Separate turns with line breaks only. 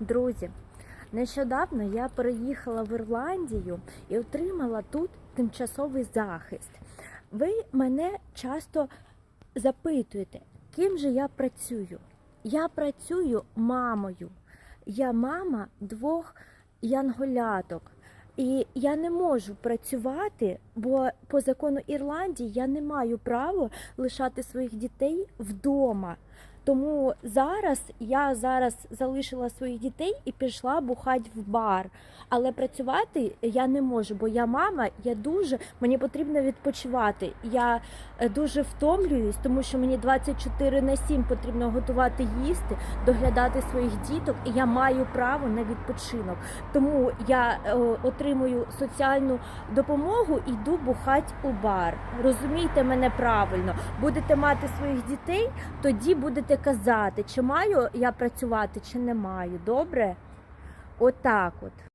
Друзі, нещодавно я переїхала в Ірландію і отримала тут тимчасовий захист. Ви мене часто запитуєте, ким же я працюю? Я працюю мамою. Я мама двох янголяток. І я не можу працювати, бо по закону Ірландії я не маю права лишати своїх дітей вдома. Тому зараз я зараз залишила своїх дітей і пішла бухати в бар. Але працювати я не можу, бо я мама, я дуже мені потрібно відпочивати. Я е, дуже втомлююсь, тому що мені 24 на 7 потрібно готувати їсти, доглядати своїх діток, і я маю право на відпочинок. Тому я е, отримую соціальну допомогу і йду бухати у бар. Розумійте мене правильно. Будете мати своїх дітей, тоді будете казати, чи маю я працювати, чи не маю. Добре? Отак от.